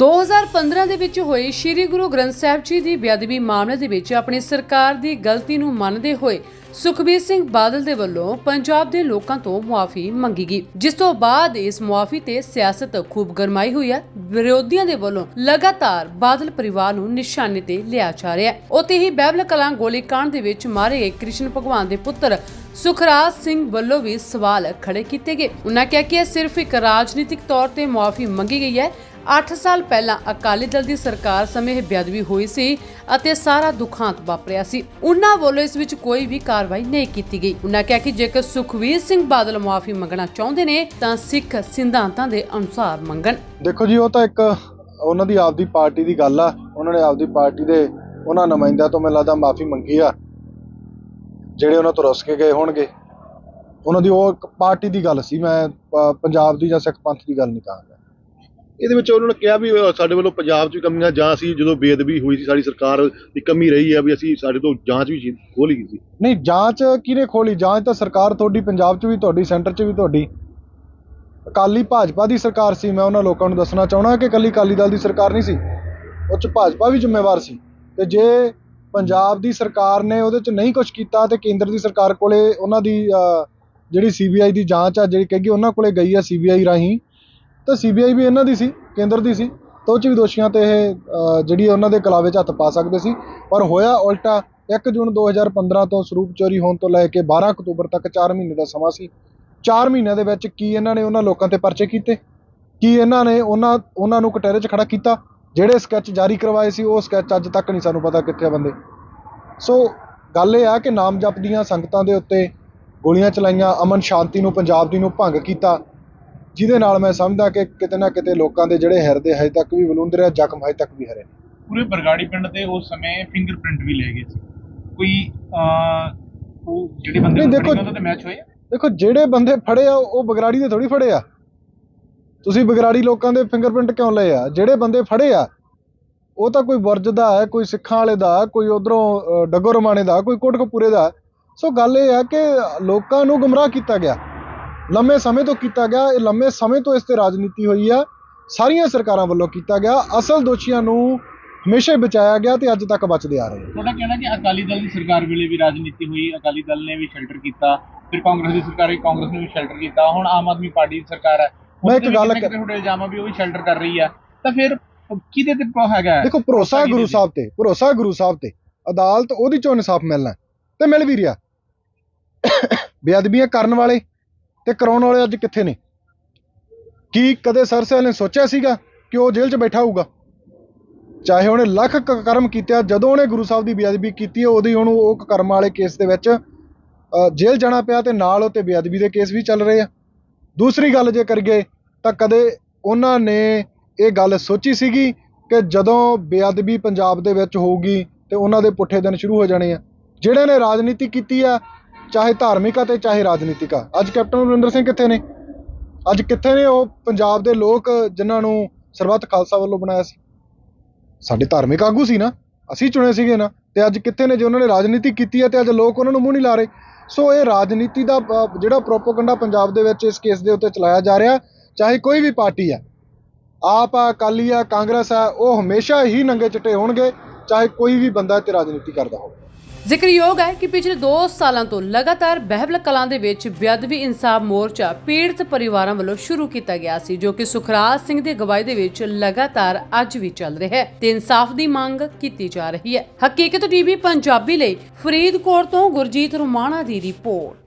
2015 ਦੇ ਵਿੱਚ ਹੋਏ ਸ੍ਰੀ ਗੁਰੂ ਗ੍ਰੰਥ ਸਾਹਿਬ ਜੀ ਦੀ ਬੇਅਦਬੀ ਮਾਮਲੇ ਦੇ ਵਿੱਚ ਆਪਣੀ ਸਰਕਾਰ ਦੀ ਗਲਤੀ ਨੂੰ ਮੰਨਦੇ ਹੋਏ ਸੁਖਬੀਰ ਸਿੰਘ ਬਾਦਲ ਦੇ ਵੱਲੋਂ ਪੰਜਾਬ ਦੇ ਲੋਕਾਂ ਤੋਂ ਮੁਆਫੀ ਮੰਗੀ ਗਈ। ਜਿਸ ਤੋਂ ਬਾਅਦ ਇਸ ਮੁਆਫੀ ਤੇ ਸਿਆਸਤ ਖੂਬ ਗਰਮਾਈ ਹੋਈ ਹੈ। ਵਿਰੋਧੀਆਂ ਦੇ ਵੱਲੋਂ ਲਗਾਤਾਰ ਬਾਦਲ ਪਰਿਵਾਰ ਨੂੰ ਨਿਸ਼ਾਨੇ ਤੇ ਲਿਆ ਜਾ ਰਿਹਾ ਹੈ। ਉੱਥੇ ਹੀ ਬਹਿਬਲ ਕਲਾਂ ਗੋਲੀकांड ਦੇ ਵਿੱਚ ਮਾਰੇ ਗਏ ਕ੍ਰਿਸ਼ਨ ਭਗਵਾਨ ਦੇ ਪੁੱਤਰ ਸੁਖਰਾਜ ਸਿੰਘ ਵੱਲੋਂ ਵੀ ਸਵਾਲ ਖੜੇ ਕੀਤੇ ਗਏ। ਉਹਨਾਂ ਕਿਹਾ ਕਿ ਇਹ ਸਿਰਫ ਇੱਕ ਰਾਜਨੀਤਿਕ ਤੌਰ ਤੇ ਮੁਆਫੀ ਮੰਗੀ ਗਈ ਹੈ। 8 ਸਾਲ ਪਹਿਲਾਂ ਅਕਾਲੀ ਦਲ ਦੀ ਸਰਕਾਰ ਸਮੇਂ ਇਹ ਬੇਅਦਬੀ ਹੋਈ ਸੀ ਅਤੇ ਸਾਰਾ ਦੁਖਾਂਤ ਵਾਪਰਿਆ ਸੀ। ਉਹਨਾਂ ਵੱਲੋਂ ਇਸ ਵਿੱਚ ਕੋਈ ਵੀ ਕਾਰਵਾਈ ਨਹੀਂ ਕੀਤੀ ਗਈ। ਉਹਨਾਂ ਕਿਹਾ ਕਿ ਜੇਕਰ ਸੁਖਵੀਰ ਸਿੰਘ ਬਾਦਲ ਮੁਆਫੀ ਮੰਗਣਾ ਚਾਹੁੰਦੇ ਨੇ, ਤਾਂ ਸਿੱਖ ਸਿਧਾਂਤਾਂ ਦੇ ਅਨੁਸਾਰ ਮੰਗਣ। ਦੇਖੋ ਜੀ, ਉਹ ਤਾਂ ਇੱਕ ਉਹਨਾਂ ਦੀ ਆਪਦੀ ਪਾਰਟੀ ਦੀ ਗੱਲ ਆ। ਉਹਨਾਂ ਨੇ ਆਪਦੀ ਪਾਰਟੀ ਦੇ ਉਹਨਾਂ ਨੁਮਾਇੰਦਿਆਂ ਤੋਂ ਮੈਨੂੰ ਲੱਗਦਾ ਮਾਫੀ ਮੰਗੀ ਆ। ਜਿਹੜੇ ਉਹਨਾਂ ਤੋਂ ਰੁੱਸ ਕੇ ਗਏ ਹੋਣਗੇ ਉਹਨਾਂ ਦੀ ਉਹ ਪਾਰਟੀ ਦੀ ਗੱਲ ਸੀ ਮੈਂ ਪ- ਪੰਜਾਬ ਦੀ ਜਾਂ ਸਿੱਖ ਪੰਥ ਦੀ ਗੱਲ ਨਹੀਂ ਕਹਾਂਗਾ ਇਹਦੇ ਵਿੱਚ ਉਹਨਾਂ ਨੇ ਕਿਹਾ ਵੀ ਸਾਡੇ ਵੱਲੋਂ ਪੰਜਾਬ 'ਚ ਵੀ ਕਮੀਆਂ ਜਾਂ ਅਸੀਂ ਜਦੋਂ ਬੇਅਦਬੀ ਹੋਈ ਸੀ ਸਾਡੀ ਸਰਕਾਰ ਦੀ ਕਮੀ ਰਹੀ ਹੈ ਵੀ ਅਸੀਂ ਸਾਡੇ ਤੋਂ ਜਾਂਚ ਵੀ ਖੋਲੀ ਗਈ ਸੀ। ਨਹੀਂ ਜਾਂਚ ਕਿਹਨੇ ਖੋਲੀ ਜਾਂਚ ਤਾਂ ਸਰਕਾਰ ਤੁਹਾਡੀ ਪੰਜਾਬ 'ਚ ਵੀ ਤੁਹਾਡੀ ਸੈਂਟਰ 'ਚ ਵੀ ਤੁਹਾਡੀ। ਅਕਾਲੀ ਭਾਜਪਾ ਦੀ ਸਰਕਾਰ ਸੀ ਮੈਂ ਉਹਨਾਂ ਲੋਕਾਂ ਨੂੰ ਦੱਸਣਾ ਚਾਹਣਾ ਕਿ ਇਕੱਲੀ ਅਕਾਲੀ ਦਲ ਦੀ ਸਰਕਾਰ ਨਹੀਂ ਸੀ। ਉਹ 'ਚ ਭਾਜਪਾ ਵੀ ਜ਼ਿੰਮੇਵਾਰ ਸੀ। ਤੇ ਜੇ ਪੰਜਾਬ ਦੀ ਸਰਕਾਰ ਨੇ ਉਹਦੇ 'ਚ ਨਹੀਂ ਕੁਛ ਕੀਤਾ ਅਤੇ ਕੇਂਦਰ ਦੀ ਸਰਕਾਰ ਕੋਲ ਉਹਨਾਂ ਦੀ ਜਿਹੜੀ ਸੀ ਬੀ ਆਈ ਦੀ ਜਾਂਚ ਆ, ਜਿਹੜੀ ਕਹੇਗੀ ਉਹਨਾਂ ਕੋਲ ਗਈ ਆ ਸੀ ਬੀ ਆਈ ਰਾਹੀਂ। ਤਾਂ ਸੀ ਬੀ ਆਈ ਵੀ ਇਹਨਾਂ ਦੀ ਸੀ, ਕੇਂਦਰ ਦੀ ਸੀ, ਤਾਂ ਉਹ 'ਚ ਵੀ ਦੋਸ਼ੀਆਂ ਤੇ ਇਹ ਜਿਹੜੀ ਉਹਨਾਂ ਦੇ ਕਲਾਵੇ 'ਚ ਹੱਥ ਪਾ ਸਕਦੇ ਸੀ। ਪਰ ਹੋਇਆ ਉਲਟਾ 1 ਜੂਨ 2015 ਤੋਂ ਸਰੂਪ ਚੋਰੀ ਹੋਣ ਤੋਂ ਲੈ ਕੇ 12 ਅਕਤੂਬਰ ਤੱਕ 4 ਮਹੀਨੇ ਦਾ ਸਮਾਂ ਸੀ। 4 ਮਹੀਨਿਆਂ ਦੇ ਵਿੱਚ ਕੀ ਇਹਨਾਂ ਨੇ ਉਹਨਾਂ ਲੋਕਾਂ ਤੇ ਪਰਚੇ ਕੀਤੇ? ਕੀ ਇਹਨਾਂ ਨੇ ਉਹਨਾਂ ਉਹਨਾਂ ਨੂੰ ਕਟਹਿਰੇ 'ਚ ਖੜਾ ਕੀਤਾ? ਜਿਹੜੇ ਸਕੈਚ ਜਾਰੀ ਕਰਵਾਏ ਸੀ ਉਹ ਸਕੈਚ ਅੱਜ ਤੱਕ ਨਹੀਂ ਸਾਨੂੰ ਪਤਾ ਕਿੱਥੇ ਆ ਬੰਦੇ। ਸੋ ਗੱਲ ਇਹ ਆ ਕਿ ਨਾਮ ਜਪਦੀਆਂ ਸੰਗਤਾਂ ਦੇ ਉੱਤੇ ਗੋਲੀਆਂ ਚਲਾਈਆਂ ਅਮਨ ਸ਼ਾਂਤੀ ਨੂੰ ਪੰਜਾਬ ਦੀ ਨੂੰ ਭੰਗ ਕੀਤਾ ਜਿਹਦੇ ਨਾਲ ਮੈਂ ਸਮਝਦਾ ਕਿ ਕਿਤੇ ਨਾ ਕਿਤੇ ਲੋਕਾਂ ਦੇ ਜਿਹੜੇ ਹਿਰਦੇ ਹਜੇ ਤੱਕ ਵੀ ਬਲੂੰਦਰ ਆ ਜ਼ਖਮ ਹਜੇ ਤੱਕ ਵੀ ਹਰੇ ਪੂਰੇ ਬਰਗਾੜੀ ਪਿੰਡ ਦੇ ਉਸ ਸਮੇਂ ਫਿੰਗਰਪ੍ਰਿੰਟ ਵੀ ਲੈ ਗਏ ਸੀ। ਕੋਈ ਉਹ ਜਿਹੜੇ ਬੰਦੇ ਫੜੇ ਉਹਨਾਂ ਮੈਚ? ਦੇਖੋ ਜਿਹੜੇ ਬੰਦੇ ਫੜੇ ਆ ਉਹ ਬਗਰਾੜੀ ਦੇ ਥੋੜੀ ਫੜੇ ਆ। ਤੁਸੀਂ ਬਗਰਾੜੀ ਲੋਕਾਂ ਦੇ ਫਿੰਗਰਪ੍ਰਿੰਟ ਕਿਉਂ ਲਏ ਆ? ਜਿਹੜੇ ਬੰਦੇ ਫੜੇ ਆ, ਉਹ ਤਾਂ ਕੋਈ ਬੁਰਜ ਦਾ ਹੈ, ਕੋਈ ਸਿੱਖਾਂ ਵਾਲੇ ਦਾ, ਕੋਈ ਉਧਰੋਂ ਡੱਗੋ ਰਮਾਣੇ ਦਾ, ਕੋਈ ਕੋਟਕਪੂਰੇ ਦਾ। ਸੋ ਗੱਲ ਇਹ ਹੈ ਕਿ ਲੋਕਾਂ ਨੂੰ ਗੁੰਮਰਾਹ ਕੀਤਾ ਗਿਆ। ਲੰਮੇ ਸਮੇਂ ਤੋਂ ਕੀਤਾ ਗਿਆ, ਇਹ ਲੰਮੇ ਸਮੇਂ ਤੋਂ ਇਸ ਤੇ ਰਾਜਨੀਤੀ ਹੋਈ ਆ। ਸਾਰੀਆਂ ਸਰਕਾਰਾਂ ਵੱਲੋਂ ਕੀਤਾ ਗਿਆ। ਅਸਲ ਦੋਸ਼ੀਆਂ ਨੂੰ ਹਮੇਸ਼ਾ ਹੀ ਬਚਾਇਆ ਗਿਆ ਤੇ ਅੱਜ ਤੱਕ ਬਚਦੇ ਆ ਰਹੇ ਤੁਹਾਡਾ ਕਹਿਣਾ ਕਿ ਅਕਾਲੀ ਦਲ ਦੀ ਸਰਕਾਰ ਵੇਲੇ ਵੀ ਰਾਜਨੀਤੀ ਹੋਈ, ਅਕਾਲੀ ਦਲ ਨੇ ਵੀ ਸ਼ੈਲਟਰ ਕੀਤਾ, ਫਿਰ ਕਾਂਗਰਸ ਦੀ ਸਰਕਾਰ ਕਾਂਗਰਸ ਨੇ ਵੀ ਸ਼ੈਲਟਰ ਕੀਤਾ। ਹੁਣ ਆਮ ਆਦਮੀ ਪਾਰਟੀ ਦੀ ਸਰਕਾਰ ਹੈ। ਮੈਂ ਇੱਕ ਗੱਲ ਤੁਹਾਡੇ ਇਲਜ਼ਾਮ ਵੀ ਉਹ ਵੀ ਸ਼ੈਲਟਰ ਕਰ ਰਹੀ ਆ? ਤਾਂ ਫਿਰ ਕਿਹਦੇ ਤੇ ਹੈਗਾ? ਦੇਖੋ ਭਰੋਸਾ ਗੁਰੂ? ਸਾਹਿਬ ਤੇ ਭਰੋਸਾ ਗੁਰੂ ਸਾਹਿਬ ਤੇ। ਅਦਾਲਤ ਉਹਦੀ ਚੋਂ ਇਨਸਾਫ ਮਿਲਣਾ ਤੇ ਮਿਲ ਵੀ ਰਿਹਾ। ਬੇਅਦਬੀਆਂ ਕਰਨ ਵਾਲੇ ਤੇ ਕਰਾਉਣ ਵਾਲੇ ਅੱਜ ਕਿੱਥੇ ਨੇ? ਕੀ ਕਦੇ ਸਰਸੇਲ ਨੇ ਸੋਚਿਆ ਸੀਗਾ ਕਿ ਉਹ ਜੇਲ੍ਹ 'ਚ ਬੈਠਾ ਹੋਊਗਾ? ਚਾਹੇ ਉਹਨੇ ਲੱਖ ਕਰਮ ਕੀਤੇ ਜਦੋਂ ਉਹਨੇ ਗੁਰੂ ਸਾਹਿਬ ਦੀ ਬੇਅਦਬੀ ਕੀਤੀ ਉਹਦੀ ਉਹਨੂੰ ਉਹ ਕਰਮ ਵਾਲੇ ਕੇਸ ਦੇ ਵਿੱਚ ਜੇਲ੍ਹ ਜਾਣਾ ਪਿਆ ਤੇ ਨਾਲ ਉਹ ਤੇ ਬੇਅਦਬੀ ਦੇ ਕੇਸ ਵੀ ਚੱਲ ਰਹੇ ਆ। ਦੂਸਰੀ ਗੱਲ ਜੇ ਕਰੀਏ ਤਾਂ ਕਦੇ ਉਹਨਾਂ ਨੇ ਇਹ ਗੱਲ ਸੋਚੀ ਸੀਗੀ ਕਿ ਜਦੋਂ ਬੇਅਦਬੀ ਪੰਜਾਬ ਦੇ ਵਿੱਚ ਹੋਊਗੀ ਤਾਂ ਉਹਨਾਂ ਦੇ ਪੁੱਠੇ ਦਿਨ ਸ਼ੁਰੂ ਹੋ ਜਾਣੇ ਆ। ਜਿਹੜੇ ਨੇ ਰਾਜਨੀਤੀ ਕੀਤੀ ਆ, ਚਾਹੇ ਧਾਰਮਿਕ ਆ ਤੇ ਚਾਹੇ ਰਾਜਨੀਤਿਕ ਆ। ਅੱਜ ਕੈਪਟਨ ਅਮਰਿੰਦਰ ਸਿੰਘ ਕਿੱਥੇ ਨੇ? ਅੱਜ ਕਿੱਥੇ ਨੇ ਉਹ ਪੰਜਾਬ ਦੇ ਲੋਕ ਜਿਨ੍ਹਾਂ ਨੂੰ ਸਰਬੱਤ ਖਾਲਸਾ ਵੱਲੋਂ ਬਣਾਇਆ ਸੀ? ਸਾਡੇ ਧਾਰਮਿਕ ਆਗੂ ਸੀ ਨਾ। ਅਸੀਂ ਚੁਣੇ ਸੀਗੇ ਨਾ। ਤੇ ਅੱਜ ਕਿੱਥੇ ਨੇ ਜੇ ਉਹਨਾਂ ਨੇ ਰਾਜਨੀਤੀ ਕੀਤੀ ਹੈ ਤੇ ਅੱਜ ਲੋਕ ਉਹਨਾਂ ਨੂੰ ਮੂੰਹ ਨਹੀਂ ਲਾ ਰਹੇ। ਸੋ ਇਹ ਰਾਜਨੀਤੀ ਦਾ ਜਿਹੜਾ ਪ੍ਰੋਪਗੈਂਡਾ ਪੰਜਾਬ ਦੇ ਵਿੱਚ ਇਸ ਕੇਸ ਦੇ ਉੱਤੇ ਚਲਾਇਆ ਜਾ ਰਿਹਾ ਚਾਹੇ ਕੋਈ ਵੀ ਪਾਰਟੀ ਆ ਆਪ ਆ, ਅਕਾਲੀ ਆ, ਕਾਂਗਰਸ ਆ, ਉਹ ਹਮੇਸ਼ਾ ਹੀ ਨੰਗੇ ਚਿੱਟੇ ਹੋਣਗੇ, ਚਾਹੇ ਕੋਈ ਵੀ ਬੰਦਾ ਤੇ ਰਾਜਨੀਤੀ ਕਰਦਾ ਹੋਵੇ। ਜ਼ਿਕਰਯੋਗ ਹੈ ਕਿ ਪਿਛਲੇ 2 ਸਾਲਾਂ ਤੋਂ ਲਗਾਤਾਰ ਬਹਿਬਲ ਕਲਾਂ ਦੇ ਵਿੱਚ ਬੇਅਦਬੀ ਇਨਸਾਫ ਮੋਰਚਾ ਪੀੜਤ ਪਰਿਵਾਰਾਂ ਵੱਲੋਂ ਸ਼ੁਰੂ ਕੀਤਾ ਗਿਆ ਸੀ, ਜੋ ਕਿ ਸੁਖਰਾਜ ਸਿੰਘ ਦੀ ਅਗਵਾਈ ਦੇ ਵਿੱਚ ਲਗਾਤਾਰ ਅੱਜ ਵੀ ਚੱਲ ਰਿਹਾ ਹੈ ਤੇ ਇਨਸਾਫ ਦੀ ਮੰਗ ਕੀਤੀ ਜਾ ਰਹੀ ਹੈ। ਹਕੀਕਤ ਟੀਵੀ ਪੰਜਾਬੀ ਲਈ ਫਰੀਦਕੋਟ ਤੋਂ ਗੁਰਜੀਤ ਰੁਮਾਣਾ ਦੀ ਰਿਪੋਰਟ।